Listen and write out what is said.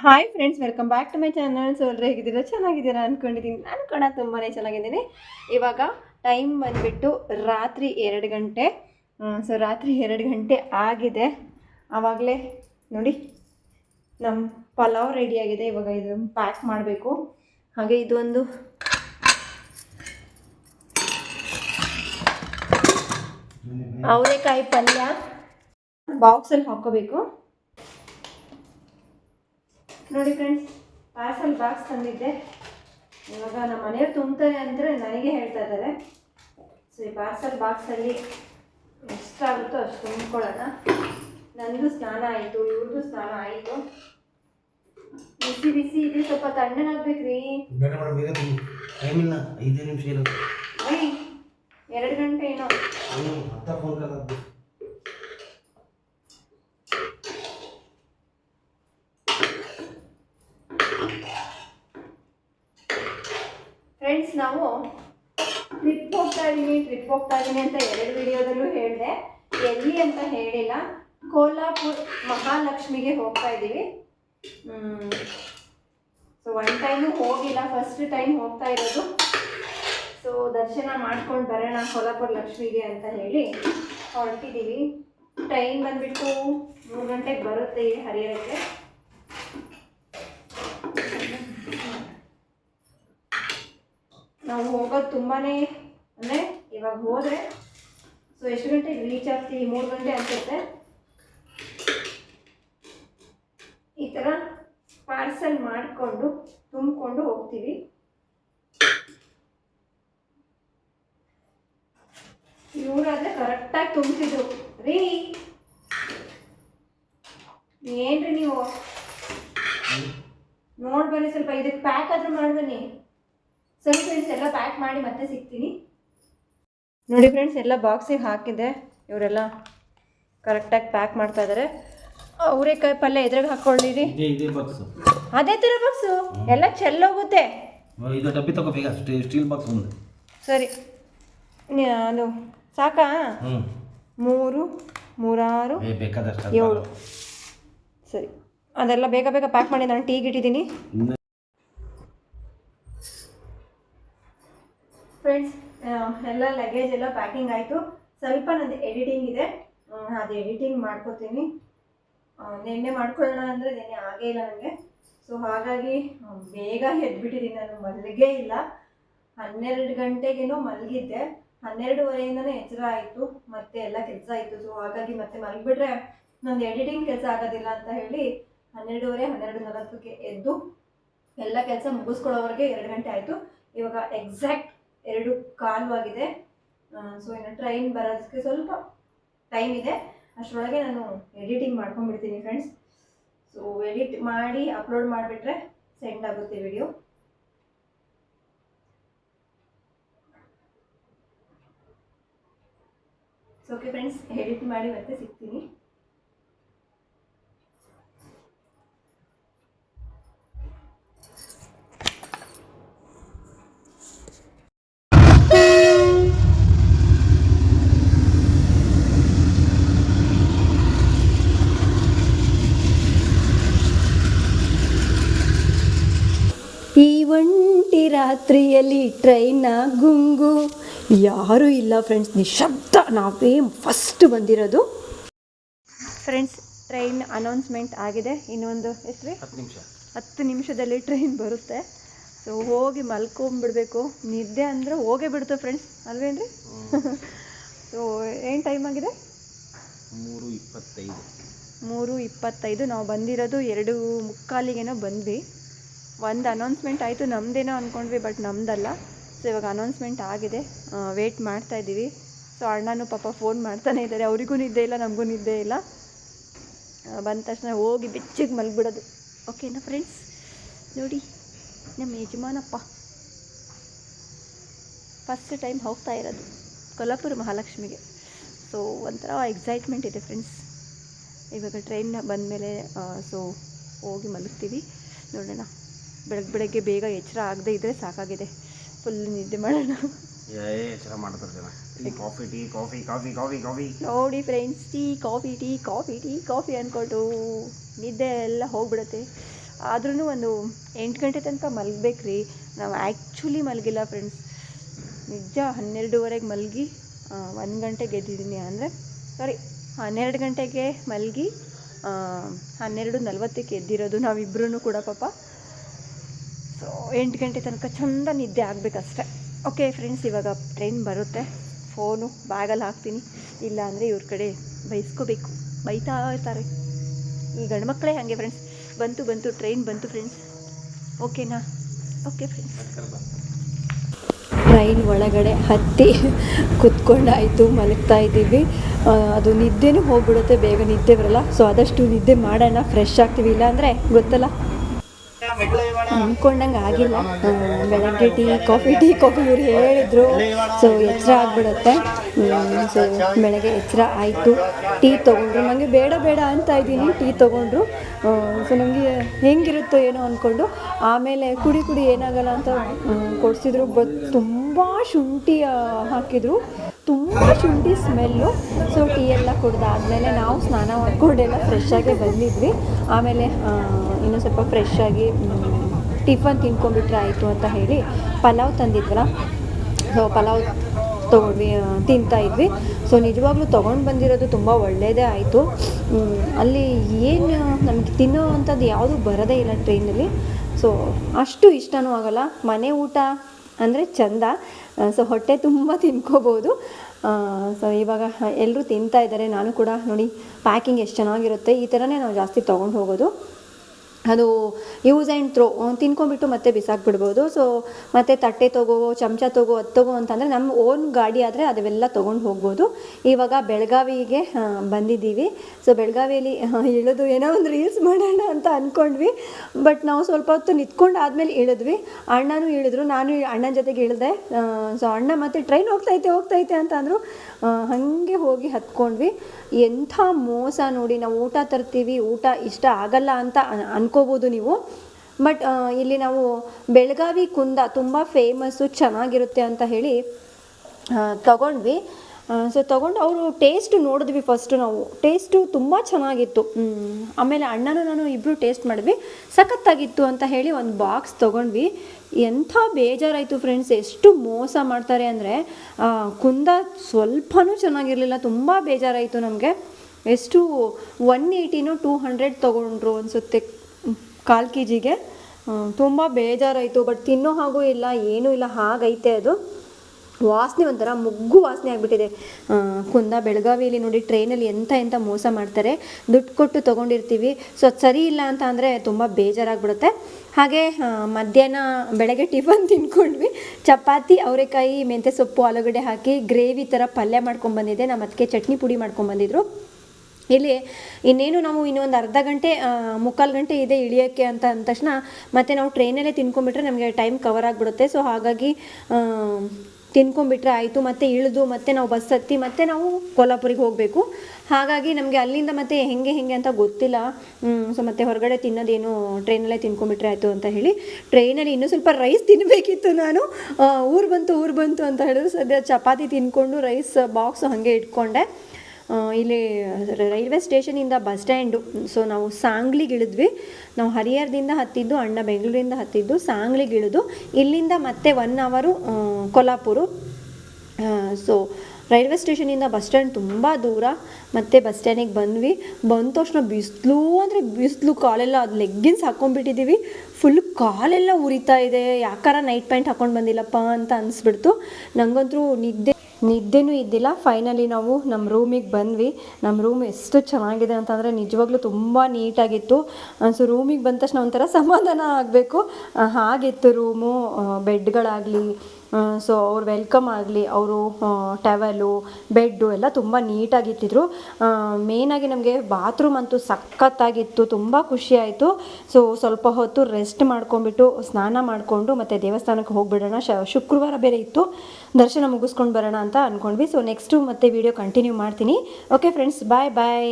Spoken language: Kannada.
Hi friends welcome back to my channel so ಎಲ್ಲರೂ ಹೇಗಿದ್ದೀರಾ? ಚೆನ್ನಾಗಿದ್ದೀರಾ ಅಂದ್ಕೊಂಡಿದ್ದೀನಿ ನಾನು ಕೂಡ ತುಂಬಾ ಚೆನ್ನಾಗಿದ್ದೀನಿ. ಇವಾಗ ಟೈಮ್ ಬಂದುಬಿಟ್ಟು ರಾತ್ರಿ ಎರಡು ಗಂಟೆ. ಸೊ ರಾತ್ರಿ ಎರಡು ಗಂಟೆ ಆಗಿದೆ. ಆವಾಗಲೇ ನೋಡಿ ನಮ್ಮ ಪಲಾವ್ ರೆಡಿಯಾಗಿದೆ ಇವಾಗ ಇದು ಪ್ಯಾಕ್ ಮಾಡಬೇಕು. ಹಾಗೆ ಇದೊಂದು ಅವರೆಕಾಯಿ ಪಲ್ಯ. ಬಾಕ್ಸಲ್ಲಿ ಹಾಕ್ಕೋಬೇಕು. ನೋಡಿ ಫ್ರೆಂಡ್ಸ್ ಪಾರ್ಸಲ್ ಬಾಕ್ಸ್ ತಂದಿದ್ದೆ. ಇವಾಗ ನಮ್ಮ ಮನೆಯವ್ರು ತುಂಬ್ತಾರೆ ಅಂದರೆ ನನಗೆ ಹೇಳ್ತಾ ಇದ್ದಾರೆ. ಸೊ ಈ ಪಾರ್ಸಲ್ ಬಾಕ್ಸಲ್ಲಿ ಎಷ್ಟಾಗುತ್ತೋ ಅಷ್ಟು ತುಂಬ್ಕೊಳ್ಳೋಣ. ನನಗೂ ಸ್ನಾನ ಆಯಿತು ಇವ್ರದ್ದು ಸ್ನಾನ ಆಯಿತು. ಬಿಸಿ ಬಿಸಿ ಇದೆ ಸ್ವಲ್ಪ ಬೇಗ ಟೈಮ್ ಇಲ್ಲ ಐದೇ ನಿಮಿಷ ಇರೋದು. ಎರಡು ಗಂಟೆ ಏನೋ ಹ್ಞೂ ಹತ್ತ ಫೋನ್ ಕರ್ತದ್ದು ಫ್ರೆಂಡ್ಸ್ ನಾವು ಟ್ರಿಪ್ ಹೋಗ್ತಾ ಇದ್ದೀನಿ ಟ್ರಿಪ್ ಹೋಗ್ತಾ ಇದ್ದೀನಿ ಅಂತ ಎರಡು ವಿಡಿಯೋದಲ್ಲೂ ಹೇಳಿದೆ. ಎಲ್ಲಿ ಅಂತ ಹೇಳಿಲ್ಲ. ಕೋಲ್ಹಾಪುರ್ ಮಹಾಲಕ್ಷ್ಮಿಗೆ ಹೋಗ್ತಾ ಇದ್ದೀವಿ ಸೊ ಒನ್ ಟೈಮು ಹೋಗಿಲ್ಲ. ಫಸ್ಟ್ ಟೈಮ್ ಹೋಗ್ತಾ ಇರೋದು. ಸೊ ದರ್ಶನ ಮಾಡ್ಕೊಂಡು ಬರೋಣ ಕೋಲಾಪುರ ಲಕ್ಷ್ಮಿಗೆ ಅಂತ ಹೇಳಿ ಹೊರಟಿದ್ದೀವಿ ಟೈಮ್ ಬಂದುಬಿಟ್ಟು ಮೂರು ಗಂಟೆಗೆ ಬರುತ್ತೆ ಈ ನಾವು ಹೋಗೋದು ತುಂಬಾ ಅಂದರೆ ಇವಾಗ ಹೋದರೆ ಸೊ ಎಷ್ಟು ಗಂಟೆಗೆ ರೀಚ್ ಆಗ್ತೀವಿ ಮೂರು ಗಂಟೆ ಅನ್ಸುತ್ತೆ. ಈ ಥರ ಪಾರ್ಸಲ್ ಮಾಡಿಕೊಂಡು ತುಂಬಿಕೊಂಡು ಹೋಗ್ತೀವಿ. ಇವರಾದರೆ ಕರೆಕ್ಟಾಗಿ ತುಂಬಿಸಿದ್ರು. ರೀ! ಏನ್ರಿ ನೀವು? ನೋಡಿ ಬನ್ನಿ ಸ್ವಲ್ಪ ಇದಕ್ಕೆ ಪ್ಯಾಕ್ ಆದ್ರೂ ಮಾಡ್ಬನ್ನಿ ಸರಿ ಫ್ರೆಂಡ್ಸ್ ಎಲ್ಲ ಪ್ಯಾಕ್ ಮಾಡಿ ಮತ್ತೆ ಸಿಗ್ತೀನಿ. ನೋಡಿ ಫ್ರೆಂಡ್ಸ್ ಎಲ್ಲ ಬಾಕ್ಸಿಗೆ ಹಾಕಿದೆ. ಇವರೆಲ್ಲ ಕರೆಕ್ಟಾಗಿ ಪ್ಯಾಕ್ ಮಾಡ್ತಾ ಇದ್ದಾರೆ ಅವರೇಕಾಯಿ ಪಲ್ಯ ಎದ್ರಾಗ ಬಾಕ್ಸು ಅದೇ ಥರ ಬಾಕ್ಸು ಎಲ್ಲ ಚೆಲ್ಲೋಗುತ್ತೆ ಇದು ಡಬ್ಬಿ ತಗೋ ಬೇಗ ಸ್ಟೀಲ್ ಬಾಕ್ಸ್ ಒಂದು ಸರಿ. ಅದು ಸಾಕಾ? ಮೂರು ಮೂರಾರು ಬೇಕಾದಷ್ಟು ಏಳು. ಸರಿ. ಅದೆಲ್ಲ ಬೇಗ ಬೇಗ ಪ್ಯಾಕ್ ಮಾಡಿ ನಾನು ಟೀಗೆ ಇಟ್ಟಿದ್ದೀನಿ ಫ್ರೆಂಡ್ಸ್ ಎಲ್ಲ ಲಗೇಜ್ ಎಲ್ಲ ಪ್ಯಾಕಿಂಗ್ ಆಯಿತು. ಸ್ವಲ್ಪ ನಂದು ಎಡಿಟಿಂಗ್ ಇದೆ. ಅದು ಎಡಿಟಿಂಗ್ ಮಾಡ್ಕೋತೀನಿ. ನಿನ್ನೆ ಮಾಡ್ಕೊಳ್ಳೋಣ ಅಂದರೆ ನಿನ್ನೆ ಆಗೇ ಇಲ್ಲ ನನಗೆ ಸೊ ಹಾಗಾಗಿ ಬೇಗ ಎದ್ಬಿಟ್ಟಿದ್ದೀನಿ ನಾನು, ಮಲಗೇ ಇಲ್ಲ. ಹನ್ನೆರಡು ಗಂಟೆಗೇನೋ ಮಲಗಿದ್ದೆ. ಹನ್ನೆರಡುವರೆಯಿಂದನೇ ಎಚ್ಚರ ಆಯಿತು. ಮತ್ತೆ ಎಲ್ಲ ಕೆಲಸ ಆಯಿತು. ಸೊ ಹಾಗಾಗಿ ಮತ್ತೆ ಮಲಗಿಬಿಟ್ರೆ ನಂದು ಎಡಿಟಿಂಗ್ ಕೆಲಸ ಆಗೋದಿಲ್ಲ ಅಂತ ಹೇಳಿ ಹನ್ನೆರಡುವರೆ ಹನ್ನೆರಡು ನಲವತ್ತಕ್ಕೆ ಎದ್ದು ಎಲ್ಲ ಕೆಲಸ ಮುಗಿಸ್ಕೊಳ್ಳೋವರೆಗೆ ಎರಡು ಗಂಟೆ ಆಯಿತು. ಇವಾಗ ಎಕ್ಸಾಕ್ಟ್ ಎರಡು ಕಾಲು ಆಗಿದೆ ಸೊ ಇನ್ನು ಟ್ರೈನ್ ಬರೋದಕ್ಕೆ ಸ್ವಲ್ಪ ಟೈಮ್ ಇದೆ. ಅಷ್ಟರೊಳಗೆ ನಾನು ಎಡಿಟಿಂಗ್ ಮಾಡ್ಕೊಂಡ್ಬಿಡ್ತೀನಿ ಫ್ರೆಂಡ್ಸ್ ಸೊ ಎಡಿಟ್ ಮಾಡಿ ಅಪ್ಲೋಡ್ ಮಾಡಿಬಿಟ್ರೆ ಸೆಂಡ್ ಆಗುತ್ತೆ video so okay friends edit ಮಾಡಿ ಮತ್ತೆ ಸಿಗ್ತೀನಿ ಈ ಒಂಟಿ ರಾತ್ರಿಯಲ್ಲಿ ಟ್ರೈನ ಗುಂಗು. ಯಾರೂ ಇಲ್ಲ ಫ್ರೆಂಡ್ಸ್ ನಿಶಬ್ದ ನಾವೇ ಫಸ್ಟ್ ಬಂದಿರೋದು. ಫ್ರೆಂಡ್ಸ್ ಟ್ರೈನ್ ಅನೌನ್ಸ್ಮೆಂಟ್ ಆಗಿದೆ. ಇನ್ನೊಂದು ಎಷ್ಟು ಹತ್ತು ನಿಮಿಷ. ಹತ್ತು ನಿಮಿಷದಲ್ಲಿ ಟ್ರೈನ್ ಬರುತ್ತೆ. ಸೊ ಹೋಗಿ ಮಲ್ಕೊಂಬಿಡ್ಬೇಕು. ನಿದ್ದೆ ಅಂದರೆ ಹೋಗೇ ಬಿಡುತ್ತೆ ಫ್ರೆಂಡ್ಸ್ ಅಲ್ವೇನ್ರಿ ಸೊ ಏನು ಟೈಮ್ ಆಗಿದೆ? ಮೂರು ಇಪ್ಪತ್ತೈದು. ಮೂರು ಇಪ್ಪತ್ತೈದು. ನಾವು ಬಂದಿರೋದು ಎರಡು ಮುಕ್ಕಾಲಿಗೇನೋ ಬಂದ್ವಿ. ಒಂದು ಅನೌನ್ಸ್ಮೆಂಟ್ ಆಯಿತು ನಮ್ಮದೇನೋ ಅಂದ್ಕೊಂಡ್ವಿ ಬಟ್ ನಮ್ಮದಲ್ಲ ಸೊ ಇವಾಗ ಅನೌನ್ಸ್ಮೆಂಟ್ ಆಗಿದೆ. ವೇಟ್ ಮಾಡ್ತಾ ಇದ್ದೀವಿ. ಸೊ ಅಣ್ಣನೂ ಪಾಪ ಫೋನ್ ಮಾಡ್ತಾನೆ ಇದ್ದಾರೆ. ಅವರಿಗೂ ನಿದ್ದೆ ಇಲ್ಲ, ನಮಗೂ ನಿದ್ದೆ ಇಲ್ಲ. ಬಂದ ತಕ್ಷಣ ಹೋಗಿ ಬೆಚ್ಚಗೆ ಮಲಗಿಬಿಡೋದು. ಓಕೆನಾ ಫ್ರೆಂಡ್ಸ್ ನೋಡಿ ನಮ್ಮ ಯಜಮಾನಪ್ಪ. ಫಸ್ಟ್ ಟೈಮ್ ಹೋಗ್ತಾ ಇರೋದು ಕೊಲ್ಲಾಪುರ ಮಹಾಲಕ್ಷ್ಮಿಗೆ. ಸೊ ಒಂಥರ ಎಕ್ಸೈಟ್ಮೆಂಟ್ ಇದೆ ಫ್ರೆಂಡ್ಸ್ ಇವಾಗ ಟ್ರೈನ್ ಬಂದಮೇಲೆ ಸೊ ಹೋಗಿ ಮಲಗ್ತೀವಿ. ನೋಡೋಣ. ಬೆಳಗ್ಗೆ ಬೆಳಗ್ಗೆ ಬೇಗ ಎಚ್ಚರ ಆಗದೆ ಇದ್ರೆ ಸಾಕಾಗಿದೆ. ಫುಲ್ ನಿದ್ದೆ ಮಾಡೋಣ. ಏ ಎಚ್ಚರ ಮಾಡ್ತಾರೆ ಜನ. Tea coffee tea coffee coffee coffee coffee. ನೋಡಿ friends tea coffee tea coffee tea coffee ಅಂದ್ಕೊಟ್ಟು ನಿದ್ದೆ ಎಲ್ಲ ಹೋಗ್ಬಿಡುತ್ತೆ. ಆದ್ರೂ ಒಂದು ಎಂಟು ಗಂಟೆ ತನಕ ಮಲಗಬೇಕ್ರಿ. ರೀ ನಾವು ಆ್ಯಕ್ಚುಲಿ ಮಲಗಿಲ್ಲ ಫ್ರೆಂಡ್ಸ್ ನಿಜ ಹನ್ನೆರಡುವರೆಗೆ ಮಲಗಿ ಒಂದು ಗಂಟೆಗೆ ಎದ್ದಿದ್ದೀನಿ ಅಂದರೆ ಸಾರಿ ಹನ್ನೆರಡು ಗಂಟೆಗೆ ಮಲಗಿ ಹನ್ನೆರಡು ನಲ್ವತ್ತಕ್ಕೆ ಎದ್ದಿರೋದು ನಾವಿಬ್ಬರೂ ಕೂಡ ಪಾಪ. ಸೊ ಎಂಟು ಗಂಟೆ ತನಕ ಚಂದ ನಿದ್ದೆ ಆಗಬೇಕಷ್ಟೆ. ಓಕೆ ಫ್ರೆಂಡ್ಸ್ ಇವಾಗ ಟ್ರೈನ್ ಬರುತ್ತೆ. ಫೋನು ಬ್ಯಾಗಲ್ಲಿ ಹಾಕ್ತೀನಿ. ಇಲ್ಲ ಅಂದರೆ ಇವ್ರ ಕಡೆ ಬೈಸ್ಕೋಬೇಕು. ಬೈತಾ ಇರ್ತಾರೆ. ಈ ಗಂಡು ಮಕ್ಕಳೇ ಹಾಗೆ ಫ್ರೆಂಡ್ಸ್ ಬಂತು ಬಂತು ಟ್ರೈನ್ ಬಂತು ಫ್ರೆಂಡ್ಸ್ ಓಕೆನಾ ಓಕೆ ಫ್ರೆಂಡ್ಸ್ ಟ್ರೈನ್ ಒಳಗಡೆ ಹತ್ತಿ ಕುತ್ಕೊಂಡಾಯಿತು, ಮಲಗ್ತಾ ಇದ್ದೀವಿ. ಅದು ನಿದ್ದೆನೂ ಹೋಗ್ಬಿಡುತ್ತೆ, ಬೇಗ ನಿದ್ದೆ ಬರಲ್ಲ. ಸೊ ಆದಷ್ಟು ನಿದ್ದೆ ಮಾಡೋಣ ಫ್ರೆಶ್ ಆಗ್ತೀವಿ. ಇಲ್ಲಾಂದರೆ ಗೊತ್ತಲ್ಲ? ಅಂದ್ಕೊಂಡಂಗೆ ಆಗಿಲ್ಲ. ಬೆಳಗ್ಗೆ ಟೀ, ಕಾಫಿ ಟೀ, ಕಾಫಿ ಇವ್ರು ಹೇಳಿದ್ರು. ಸೊ ಎಚ್ಚರ ಆಗಿಬಿಡುತ್ತೆ. ಸೊ ಬೆಳಗ್ಗೆ ಎಚ್ಚರ ಆಯಿತು. ಟೀ ತೊಗೊಂಡ್ರು. ನನಗೆ ಬೇಡ ಬೇಡ ಅಂತ ಇದ್ದೀನಿ. ಟೀ ತೊಗೊಂಡ್ರು. ಸೊ ನನಗೆ ಹೆಂಗಿರುತ್ತೋ ಏನೋ ಅಂದ್ಕೊಂಡು ಆಮೇಲೆ ಕುಡಿ ಕುಡಿ ಏನಾಗಲ್ಲ ಅಂತ ಕೊಡಿಸಿದ್ರು. ಬಟ್ ತುಂಬ ಶುಂಠಿ ಹಾಕಿದರು. ತುಂಬ ಶುಂಠಿ ಸ್ಮೆಲ್ಲು. ಸೊ ಟೀ ಎಲ್ಲ ಕುಡ್ದಾದ್ಮೇಲೆ ನಾವು ಸ್ನಾನ ಮಾಡ್ಕೊಂಡೆಲ್ಲ ಫ್ರೆಶ್ ಆಗಿ ಬಂದಿದ್ವಿ. ಆಮೇಲೆ ಇನ್ನೂ ಸ್ವಲ್ಪ ಫ್ರೆಶ್ ಆಗಿ ಟಿಫನ್ ತಿನ್ಕೊಂಡ್ಬಿಟ್ರೆ ಆಯಿತು ಅಂತ ಹೇಳಿ ಪಲಾವ್ ತಂದಿದ್ವಲ್ಲ. ಸೊ ಪಲಾವ್ ತೊಗೊಂಡ್ವಿ ಆ, ತಿಂತಾ ಇದ್ವಿ. ಸೊ ನಿಜವಾಗ್ಲೂ ತೊಗೊಂಡು ಬಂದಿರೋದು ತುಂಬ ಒಳ್ಳೆಯದೇ ಆಯಿತು. ಅಲ್ಲಿ ಏನು ನಮಗೆ ತಿನ್ನೋ ಅಂಥದ್ದು ಯಾವುದೂ ಬರೋದೇ ಇಲ್ಲ ಟ್ರೈನಲ್ಲಿ. ಸೊ ಅಷ್ಟು ಇಷ್ಟನೂ ಆಗೋಲ್ಲ. ಮನೆ ಊಟ ಅಂದರೆ ಚಂದ. ಸೊ ಹೊಟ್ಟೆ ತುಂಬ ತಿನ್ಕೋಬೋದು. ಸೊ ಇವಾಗ ಎಲ್ಲರೂ ತಿಂತಾ ಇದ್ದಾರೆ. ನಾನು ಕೂಡ ನೋಡಿ ಪ್ಯಾಕಿಂಗ್ ಎಷ್ಟು ಚೆನ್ನಾಗಿರುತ್ತೆ. ಈ ಥರನೇ ನಾವು ಜಾಸ್ತಿ ತೊಗೊಂಡು ಹೋಗೋದು. ಅದು ಯೂಸ್ ಆ್ಯಂಡ್ ಥ್ರೋ ತಿನ್ಕೊಂಡ್ಬಿಟ್ಟು ಮತ್ತೆ ಬಿಸಾಕ್ಬಿಡ್ಬೋದು. ಸೊ ಮತ್ತೆ ತಟ್ಟೆ ತಗೋ, ಚಮಚ ತಗೋ, ಅದು ತಗೋ ಅಂತಂದರೆ ನಮ್ಮ ಓನ್ ಗಾಡಿ ಆದರೆ ಅದೆಲ್ಲ ತೊಗೊಂಡು ಹೋಗ್ಬೋದು. ಇವಾಗ ಬೆಳಗಾವಿಗೆ ಬಂದಿದ್ದೀವಿ. ಸೊ ಬೆಳಗಾವಿಯಲ್ಲಿ ಇಳಿದು ಏನೋ ಒಂದು ರೀಲ್ಸ್ ಮಾಡೋಣ ಅಂತ ಅಂದ್ಕೊಂಡ್ವಿ ಬಟ್ ನಾವು ಸ್ವಲ್ಪ ಹೊತ್ತು ನಿಂತ್ಕೊಂಡು ಆದಮೇಲೆ ಇಳಿದ್ವಿ. ಅಣ್ಣನೂ ಇಳಿದ್ರು, ನಾನು ಅಣ್ಣನ ಜೊತೆಗೆ ಇಳಿದೆ. ಸೊ ಅಣ್ಣ ಮತ್ತೆ ಟ್ರೈನ್ ಹೋಗ್ತೈತೆ ಹೋಗ್ತೈತೆ ಅಂತ ಅಂದರು. ಹಾಗೆ ಹೋಗಿ ಹತ್ಕೊಂಡ್ವಿ. ಎಂಥ ಮೋಸ ನೋಡಿ ನಾವು ಊಟ ತರ್ತೀವಿ, ಊಟ ಇಷ್ಟ ಆಗಲ್ಲ ಅಂತ ಅನ್- ಅನ್ಕೋಬೋದು ನೀವು. ಬಟ್ ಇಲ್ಲಿ ನಾವು ಬೆಳಗಾವಿ ಕುಂದ ತುಂಬ ಫೇಮಸ್ಸು ಚೆನ್ನಾಗಿರುತ್ತೆ ಅಂತ ಹೇಳಿ ತಗೊಂಡ್ವಿ. ಸೊ ತೊಗೊಂಡು ಅವರು ಟೇಸ್ಟ್ ನೋಡಿದ್ವಿ ಫಸ್ಟು ನಾವು. ಟೇಸ್ಟು ತುಂಬ ಚೆನ್ನಾಗಿತ್ತು. ಆಮೇಲೆ ಅಣ್ಣನೂ ನಾನು ಇಬ್ಬರು ಟೇಸ್ಟ್ ಮಾಡಿದ್ವಿ. ಸಖತ್ತಾಗಿತ್ತು ಅಂತ ಹೇಳಿ ಒಂದು ಬಾಕ್ಸ್ ತೊಗೊಂಡ್ವಿ. ಎಂಥ ಬೇಜಾರಾಯಿತು ಫ್ರೆಂಡ್ಸ್ ಎಷ್ಟು ಮೋಸ ಮಾಡ್ತಾರೆ ಅಂದರೆ ಕುಂದ ಸ್ವಲ್ಪನೂ ಚೆನ್ನಾಗಿರಲಿಲ್ಲ, ತುಂಬ ಬೇಜಾರಾಯಿತು ನಮಗೆ. ಎಷ್ಟು ಒನ್ ಏಯ್ಟಿನೋ ಟೂ ಹಂಡ್ರೆಡ್ ತೊಗೊಂಡ್ರು ಅನಿಸುತ್ತೆ, ಕಾಲು ಕೆ ಜಿಗೆ ತುಂಬ ಬೇಜಾರಾಯಿತು ಬಟ್ ತಿನ್ನೋ ಹಾಗೂ ಇಲ್ಲ, ಏನೂ ಇಲ್ಲ, ಹಾಗೈತೆ ಅದು. ವಾಸನೆ ಒಂಥರ ಮುಗ್ಗು ವಾಸನೆ ಆಗಿಬಿಟ್ಟಿದೆ. ಕುಂದ ಬೆಳಗಾವಿಯಲ್ಲಿ ನೋಡಿ ಟ್ರೈನಲ್ಲಿ ಎಂಥ ಎಂಥ ಮೋಸ ಮಾಡ್ತಾರೆ, ದುಡ್ಡು ಕೊಟ್ಟು ತೊಗೊಂಡಿರ್ತೀವಿ, ಸೊ ಅದು ಸರಿ ಇಲ್ಲ ಅಂತ ಅಂದರೆ ತುಂಬ ಬೇಜಾರಾಗ್ಬಿಡುತ್ತೆ. ಹಾಗೆ ಮಧ್ಯಾಹ್ನ ಬೆಳಗ್ಗೆ ಟಿಫನ್ ತಿನ್ಕೊಂಡ್ವಿ. ಚಪಾತಿ, ಅವರೆಕಾಯಿ ಮೆಂತ್ಯ ಸೊಪ್ಪು, ಆಲೂಗಡ್ಡೆ ಹಾಕಿ, ಗ್ರೇವಿ ಥರ ಪಲ್ಯ ಮಾಡ್ಕೊಂಬಂದಿದ್ದೆ ನಮ್ಮ ಅದಕ್ಕೆ ಚಟ್ನಿ ಪುಡಿ ಮಾಡ್ಕೊಂಬಂದಿದ್ರು ಇಲ್ಲಿ ಇನ್ನೇನು ನಾವು ಇನ್ನೊಂದು ಅರ್ಧ ಗಂಟೆ ಮುಕ್ಕಾಲು ಗಂಟೆ ಇದೆ ಇಳಿಯೋಕ್ಕೆ ಅಂತ ಅಂದ ತಕ್ಷಣ ಮತ್ತೆ ನಾವು ಟ್ರೈನಲ್ಲೇ ತಿನ್ಕೊಂಬಿಟ್ರೆ ನಮಗೆ ಟೈಮ್ ಕವರ್ ಆಗಿಬಿಡುತ್ತೆ. ಸೊ ಹಾಗಾಗಿ ಆ, ತಿನ್ಕೊಂಬಿಟ್ರೆ ಆಯಿತು ಮತ್ತೆ ಇಳಿದು ಮತ್ತೆ ನಾವು ಬಸ್ ಹತ್ತಿ ಮತ್ತೆ ನಾವು ಕೊಲ್ಲಾಪುರಿಗೆ ಹೋಗಬೇಕು. ಹಾಗಾಗಿ ನಮಗೆ ಅಲ್ಲಿಂದ ಮತ್ತೆ ಹೆಂಗೆ ಹೆಂಗೆ ಅಂತ ಗೊತ್ತಿಲ್ಲ. ಸೊ ಮತ್ತೆ ಹೊರಗಡೆ ತಿನ್ನೋದೇನು ಟ್ರೈನಲ್ಲೇ ತಿನ್ಕೊಂಡ್ಬಿಟ್ರೆ ಆಯಿತು ಅಂತ ಹೇಳಿ. ಟ್ರೈನಲ್ಲಿ ಇನ್ನೂ ಸ್ವಲ್ಪ ರೈಸ್ ತಿನ್ನಬೇಕಿತ್ತು ನಾನು. ಊರು ಬಂತು ಊರು ಬಂತು ಅಂತ ಹೇಳಿದ್ರು. ಸದ್ಯ ಚಪಾತಿ ತಿನ್ಕೊಂಡು ರೈಸ್ ಬಾಕ್ಸ್ ಹಾಗೆ ಇಟ್ಕೊಂಡೆ. ಇಲ್ಲಿ ರೈಲ್ವೆ ಸ್ಟೇಷನಿಂದ ಬಸ್ ಸ್ಟ್ಯಾಂಡು, ಸೊ ನಾವು ಸಾಂಗ್ಲಿಗೆ ಇಳಿದ್ವಿ ನಾವು ಹರಿಹರದಿಂದ ಹತ್ತಿದ್ದು, ಅಣ್ಣ ಬೆಂಗಳೂರಿಂದ ಹತ್ತಿದ್ದು ಸಾಂಗ್ಲಿಗೆ ಇಳಿದು ಇಲ್ಲಿಂದ ಮತ್ತೆ ಒನ್ ಅವರು ಕೊಲ್ಲಾಪುರು ಸೊ ರೈಲ್ವೆ ಸ್ಟೇಷನಿಂದ ಬಸ್ ಸ್ಟ್ಯಾಂಡ್ ತುಂಬ ದೂರ. ಮತ್ತು ಬಸ್ ಸ್ಟ್ಯಾಂಡಿಗೆ ಬಂದ್ವಿ. ಬಂದ ತಕ್ಷಣ ಬಿಸಿಲು ಅಂದರೆ ಬಿಸಿಲು, ಕಾಲೆಲ್ಲ ಅದು ಲೆಗ್ಗಿನ್ಸ್ ಹಾಕ್ಕೊಂಡ್ಬಿಟ್ಟಿದ್ದೀವಿ ಫುಲ್ ಕಾಲೆಲ್ಲ ಉರಿತಾ ಇದೆ. ಯಾಕಾರ ನೈಟ್ ಪ್ಯಾಂಟ್ ಹಾಕ್ಕೊಂಡು ಬಂದಿಲ್ಲಪ್ಪ ಅಂತ ಅನಿಸ್ಬಿಡ್ತು. ನನಗಂತೂ ನಿದ್ದೆ ನಿದ್ದೆನೂ ಇದ್ದಿಲ್ಲ. ಫೈನಲಿ ನಾವು ನಮ್ಮ ರೂಮಿಗೆ ಬಂದ್ವಿ. ನಮ್ಮ ರೂಮ್ ಎಷ್ಟು ಚೆನ್ನಾಗಿದೆ ಅಂತಂದರೆ ನಿಜವಾಗ್ಲೂ ತುಂಬ ನೀಟಾಗಿತ್ತು. ಸೊ ರೂಮಿಗೆ ಬಂದ ತಕ್ಷಣ ಒಂಥರ ಸಮಾಧಾನ ಆಗಬೇಕು. ಹಾಗಿತ್ತು ರೂಮು ಬೆಡ್ಗಳಾಗಲಿ ಸೊ ಅವ್ರು ವೆಲ್ಕಮ್ ಆಗಲಿ, ಅವರು ಟವೆಲು ಬೆಡ್ಡು ಎಲ್ಲ ತುಂಬ ನೀಟಾಗಿತ್ತಿದ್ರು ಮೇಯ್ನಾಗಿ ನಮಗೆ ಬಾತ್ರೂಮ್ ಅಂತೂ ಸಖತ್ತಾಗಿತ್ತು, ತುಂಬ ಖುಷಿ ಆಯಿತು. ಸೊ ಸ್ವಲ್ಪ ಹೊತ್ತು ರೆಸ್ಟ್ ಮಾಡ್ಕೊಂಡ್ಬಿಟ್ಟು ಸ್ನಾನ ಮಾಡಿಕೊಂಡು ಮತ್ತು ದೇವಸ್ಥಾನಕ್ಕೆ ಹೋಗಿಬಿಡೋಣ. ಶ, ಶುಕ್ರವಾರ ಬೇರೆ ಇತ್ತು. ದರ್ಶನ ಮುಗಿಸ್ಕೊಂಡು ಬರೋಣ ಅಂತ ಅಂದ್ಕೊಂಡ್ವಿ ಸೊ ನೆಕ್ಸ್ಟು ಮತ್ತೆ ವಿಡಿಯೋ ಕಂಟಿನ್ಯೂ ಮಾಡ್ತೀನಿ. Okay friends bye bye